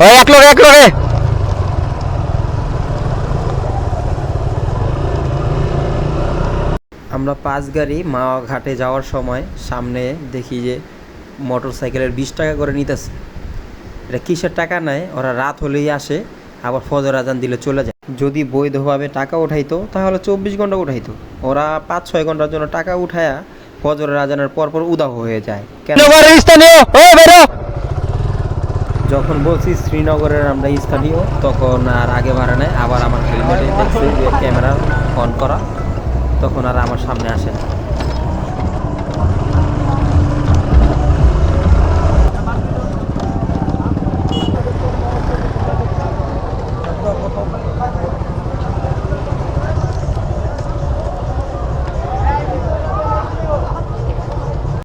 এক লোক এক লোকে আমরা পাঁচ গাড়ি মাওয়া ঘাটে যাওয়ার সময় সামনে দেখি যে মোটর সাইকেলের বিশ টাকা করে নিতেছে। এটা কিসের টাকা নেয় ওরা রাত হলেই আসে আবার ফজর আজান দিলে চলে যায়। যদি বৈধভাবে টাকা উঠাইতো তাহলে চব্বিশ ঘণ্টা উঠাইতো। ওরা পাঁচ ছয় ঘণ্টার জন্য টাকা উঠায়া ফজরের আজানের পর পর উদাহ হয়ে যায়। কেন? স্থানীয়! যখন বলছি শ্রীনগরের আমরা স্থানীয়, তখন আর আগে বাড়ে নেয় আবার আমার হেলমেটে দেখছি যে ক্যামেরা অন করা, তখন আর আমার সামনে আসে না।